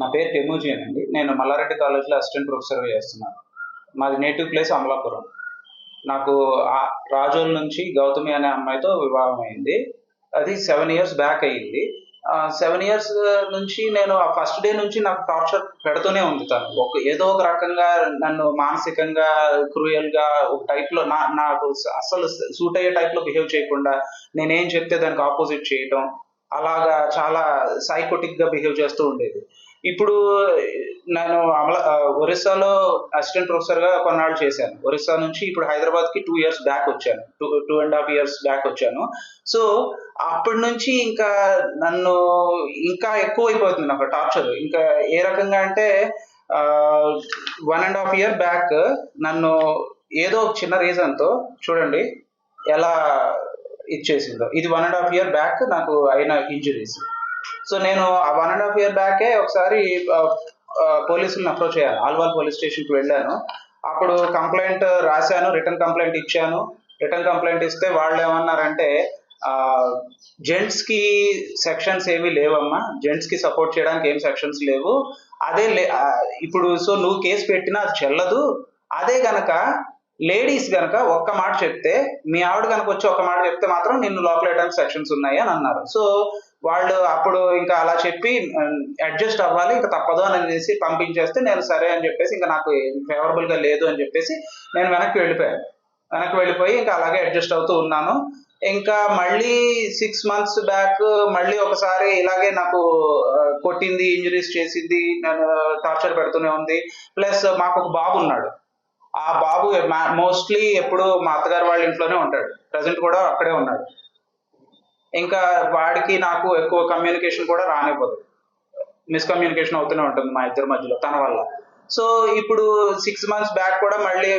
నా పేరు టెమూజియన్ అండి. నేను మల్లారెడ్డి కాలేజ్లో అసిస్టెంట్ ప్రొఫెసర్గా చేస్తున్నాను. మాది నేటివ్ ప్లేస్ అమలాపురం. నాకు రాజోల్ నుంచి గౌతమి అనే అమ్మాయితో వివాహం అయింది. అది సెవెన్ ఇయర్స్ బ్యాక్ అయ్యింది. సెవెన్ ఇయర్స్ నుంచి నేను ఆ ఫస్ట్ డే నుంచి నాకు టార్చర్ పెడుతూనే ఉంది తను ఒక ఏదో ఒక రకంగా నన్ను మానసికంగా క్రూయల్గా ఒక టైప్లో నా నాకు అసలు సూట్ అయ్యే టైప్లో బిహేవ్ చేయకుండా నేనేం చెప్తే దానికి ఆపోజిట్ చేయటం అలాగా చాలా సైకోటిక్గా బిహేవ్ చేస్తూ ఉండేది. ఇప్పుడు నేను అమల ఒరిస్సాలో అసిస్టెంట్ ప్రొఫెసర్గా కొన్నాళ్ళు చేశాను. ఒరిస్సా నుంచి ఇప్పుడు హైదరాబాద్కి టూ ఇయర్స్ బ్యాక్ వచ్చాను. Two two and half years back వచ్చాను. సో అప్పటి నుంచి ఇంకా నన్ను ఇంకా ఎక్కువ అయిపోతుంది నాకు టార్చర్. ఇంకా ఏ రకంగా అంటే one and half year back నన్ను ఏదో ఒక చిన్న రీజన్తో చూడండి ఎలా ఇచ్చేసిందో. ఇది one and half year back నాకు అయిన ఇంజురీస్. సో నేను ఆ వన్ అండ్ హాఫ్ ఇయర్ బ్యాకే ఒకసారి పోలీసులను అప్రోచ్ అయ్యాను ఆల్వాల్ పోలీస్ స్టేషన్కి వెళ్ళాను. అప్పుడు కంప్లైంట్ రాశాను రిటర్న్ కంప్లైంట్ ఇచ్చాను. రిటర్న్ కంప్లైంట్ ఇస్తే వాళ్ళు ఏమన్నారంటే జెంట్స్కి సెక్షన్స్ ఏమీ లేవమ్మా. జెంట్స్కి సపోర్ట్ చేయడానికి ఏం సెక్షన్స్ లేవు. అదే లే- ఇప్పుడు సో నువ్వు కేసు పెట్టినా అది చెల్లదు. అదే గనక లేడీస్ గనక ఒక్క మాట చెప్తే మీ ఆవిడ కనుక వచ్చి ఒక మాట చెప్తే మాత్రం నిన్ను లోపల సెక్షన్స్ ఉన్నాయి అని అన్నారు. సో వాళ్ళు అప్పుడు ఇంకా అలా చెప్పి అడ్జస్ట్ అవ్వాలి ఇంకా తప్పదు అని అనేసి పంపించేస్తే నేను సరే అని చెప్పేసి ఇంకా నాకు ఫేవరబుల్గా లేదు అని చెప్పేసి నేను వెనక్కి వెళ్ళిపోయాను. వెనక్కి వెళ్ళిపోయి ఇంకా అలాగే అడ్జస్ట్ అవుతూ ఉన్నాను. ఇంకా మళ్ళీ సిక్స్ మంత్స్ బ్యాక్ మళ్ళీ ఒకసారి ఇలాగే నాకు కొట్టింది ఇంజరీస్ చేసింది నన్ను టార్చర్ పెడుతూనే ఉంది. ప్లస్ మాకు ఒక బాబు ఉన్నాడు. ఆ బాబు మోస్ట్లీ ఎప్పుడు మా అత్తగారు వాళ్ళ ఇంట్లోనే ఉంటాడు. ప్రజెంట్ కూడా అక్కడే ఉన్నాడు. ఇంకా వాడికి నాకు ఎక్కువ కమ్యూనికేషన్ కూడా రానివ్వదు. మిస్కమ్యూనికేషన్ అవుతూనే ఉంటుంది మా ఇద్దరి మధ్యలో తన వల్ల. సో ఇప్పుడు సిక్స్ మంత్స్ బ్యాక్ కూడా మళ్ళీ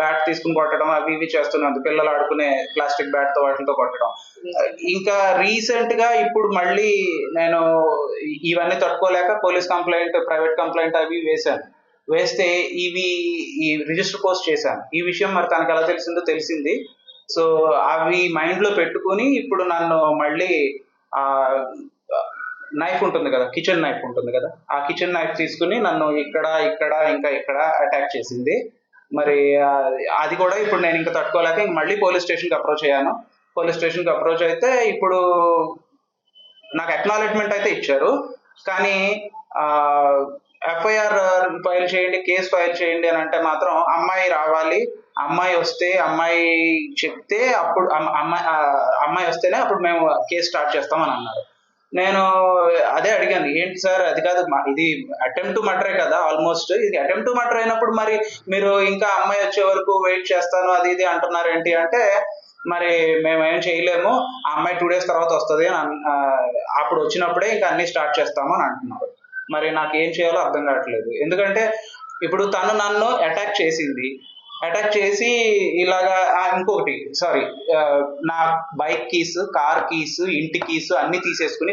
బ్యాట్ తీసుకుని కొట్టడం అవి ఇవి చేస్తున్నాను పిల్లలు ఆడుకునే ప్లాస్టిక్ బ్యాట్తో వాటితో కొట్టడం. ఇంకా రీసెంట్గా ఇప్పుడు మళ్ళీ నేను ఇవన్నీ తట్టుకోలేక పోలీస్ కంప్లైంట్ ప్రైవేట్ కంప్లైంట్ అవి వేశాను. వేస్తే ఇవి ఈ రిజిస్టర్ పోస్ట్ చేశాను. ఈ విషయం మరి తనకు ఎలా తెలిసిందో తెలిసింది. సో అవి మైండ్లో పెట్టుకుని ఇప్పుడు నన్ను మళ్ళీ ఆ నైఫ్ ఉంటుంది కదా కిచెన్ నైఫ్ ఉంటుంది కదా ఆ కిచెన్ నైఫ్ తీసుకుని నన్ను ఇక్కడ ఇక్కడ ఇంకా ఇక్కడ అటాక్ చేసింది. మరి అది కూడా ఇప్పుడు నేను ఇంకా తట్టుకోలేక ఇంక మళ్ళీ పోలీస్ స్టేషన్కి అప్రోచ్ అయ్యాను. పోలీస్ స్టేషన్కి అప్రోచ్ అయితే ఇప్పుడు నాకు అక్నాలెడ్జ్మెంట్ అయితే ఇచ్చారు. కానీ ఎఫ్ఐఆర్ ఫైల్ చేయండి కేసు ఫైల్ చేయండి అని అంటే మాత్రం అమ్మాయి రావాలి అమ్మాయి వస్తే అమ్మాయి చెప్తే అప్పుడు అమ్మాయి అమ్మాయి వస్తేనే అప్పుడు మేము కేసు స్టార్ట్ చేస్తామని అన్నారు. నేను అదే అడిగాను ఏంటి సార్ అది కాదు ఇది అటెంప్ట్ మటరే మర్డరే కదా ఆల్మోస్ట్ ఇది అటెంప్ట్ టు మర్డర్ అయినప్పుడు మరి మీరు ఇంకా అమ్మాయి వచ్చే వరకు వెయిట్ చేస్తాను అది ఇది అంటున్నారు ఏంటి అంటే మరి మేము ఏం చేయలేము ఆ అమ్మాయి టూ డేస్ తర్వాత వస్తుంది అని అన్- అప్పుడు వచ్చినప్పుడే ఇంకా అన్ని స్టార్ట్ చేస్తాము అని అంటున్నారు. మరి నాకు ఏం చేయాలో అర్థం కావట్లేదు. ఎందుకంటే ఇప్పుడు తను నన్ను అటాక్ చేసింది. అటాక్ చేసి ఇలాగా ఇంకొకటి సారీ నా బైక్ కీస్ కార్ కీస్ ఇంటి కీస్ అన్ని తీసేసుకుని